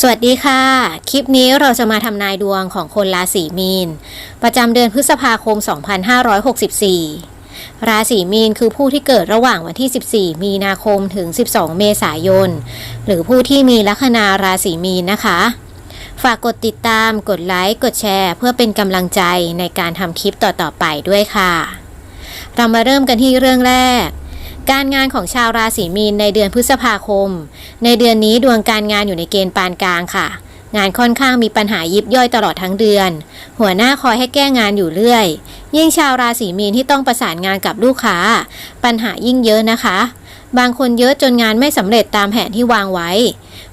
สวัสดีค่ะ คลิปนี้เราจะมาทำนายดวงของคนราศีมีน ประจำเดือนพฤษภาคม 2564 ราศีมีนคือผู้ที่เกิดระหว่างวันที่ 14 มีนาคมถึง 12 เมษายน หรือผู้ที่มีลัคนาราศีมีนนะคะ ฝากกดติดตาม กดไลค์ กดแชร์ เพื่อเป็นกำลังใจในการทำคลิปต่อๆไปด้วยค่ะ เรามาเริ่มกันที่เรื่องแรก การงานของชาวราศีมีนในเดือนพฤษภาคม ในเดือนนี้ดวงการงานอยู่ในเกณฑ์ปานกลางค่ะ งานค่อนข้างมีปัญหายิบย่อยตลอดทั้งเดือน หัวหน้าคอยให้แก้งานอยู่เรื่อย ยิ่งชาวราศีมีนที่ต้องประสานงานกับลูกค้า ปัญหายิ่งเยอะนะคะ บางคนเยอะจนงานไม่สำเร็จตามแผนที่วางไว้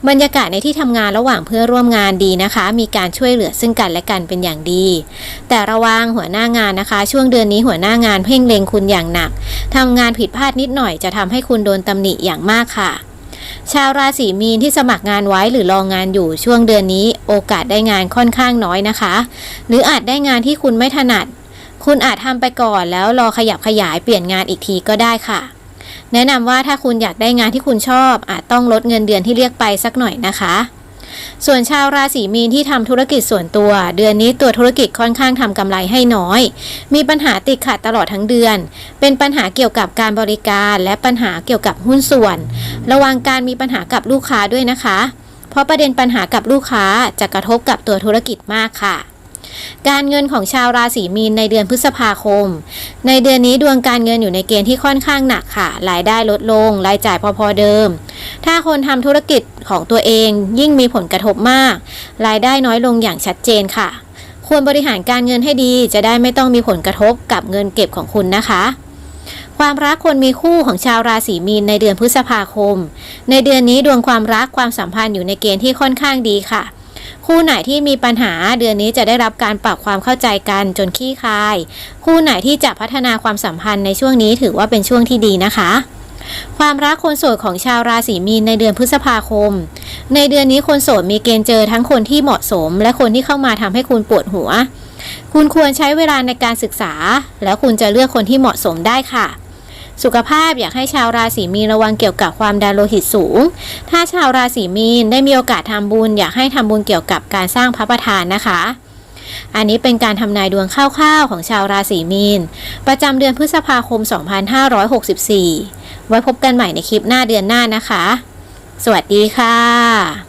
บรรยากาศในที่ทำงานระหว่างเพื่อร่วมงานดีนะคะ มีการช่วยเหลือซึ่งกันและกันเป็นอย่างดี แต่ระวังหัวหน้างานนะคะ ช่วงเดือนนี้หัวหน้างานเพ่งเล็งคุณอย่างหนักทำงานผิดพลาดนิดหน่อยจะทำให้คุณโดนตำหนิอย่างมากค่ะ ชาวราศีมีนที่สมัครงานไว้หรือรองงานอยู่ช่วงเดือนนี้ โอกาสได้งานค่อนข้างน้อยนะคะ หรืออาจได้งานที่คุณไม่ถนัด คุณอาจทำไปก่อนแล้วรอขยับขยายเปลี่ยนงานอีกทีก็ได้ค่ะ แนะนำว่าถ้าคุณอยากได้งานที่คุณชอบ อาจต้องลดเงินเดือนที่เรียกไปสักหน่อยนะคะ ส่วนชาวราศีมีนที่ทำธุรกิจส่วนตัว เดือนนี้ตัวธุรกิจค่อนข้างทำกำไรให้น้อย มีปัญหาติดขัดตลอดทั้งเดือน เป็นปัญหาเกี่ยวกับการบริการ และปัญหาเกี่ยวกับหุ้นส่วน ระวังการมีปัญหากับลูกค้าด้วยนะคะ เพราะประเด็นปัญหากับลูกค้าจะกระทบกับตัวธุรกิจมากค่ะ การเงินของชาวราศีมีนในเดือนพฤษภาคม ในเดือนนี้ดวงการเงินอยู่ในเกณฑ์ที่ค่อนข้างหนักค่ะรายได้ลดลง รายจ่ายพอๆเดิม ถ้าคนทำธุรกิจของตัวเองยิ่งมีผลกระทบมาก รายได้น้อยลงอย่างชัดเจนค่ะ ควรบริหารการเงินให้ดี จะได้ไม่ต้องมีผลกระทบกับเงินเก็บของคุณนะคะความรักคนมีคู่ของชาวราศีมีนในเดือนพฤษภาคม ในเดือนนี้ดวงความรักความสัมพันธ์อยู่ในเกณฑ์ที่ค่อนข้างดีค่ะ คู่ไหนที่มีปัญหาเดือนนี้จะได้รับการปรับความเข้าใจกันจนขี้คาย คู่ไหนที่จะพัฒนาความสัมพันธ์ในช่วงนี้ถือว่าเป็นช่วงที่ดีนะคะความรักคนโสดของชาวราศีมีนในเดือนพฤษภาคม ในเดือนนี้คนโสดมีเกณฑ์เจอทั้งคนที่เหมาะสม และคนที่เข้ามาทำให้คุณปวดหัว คุณควรใช้เวลาในการศึกษา แล้วคุณจะเลือกคนที่เหมาะสมได้ค่ะ สุขภาพอยากให้ชาวราศีมีนระวังเกี่ยวกับความดันโลหิตสูง ถ้าชาวราศีมีนได้มีโอกาสทำบุญ อยากให้ทำบุญเกี่ยวกับการสร้างพระประธานนะคะ อันนี้เป็นการทำนายดวงคร่าวๆของชาวราศีมีน ประจำเดือนพฤษภาคม 2564 ไว้พบกันใหม่ในคลิปหน้าเดือนหน้านะคะ สวัสดีค่ะ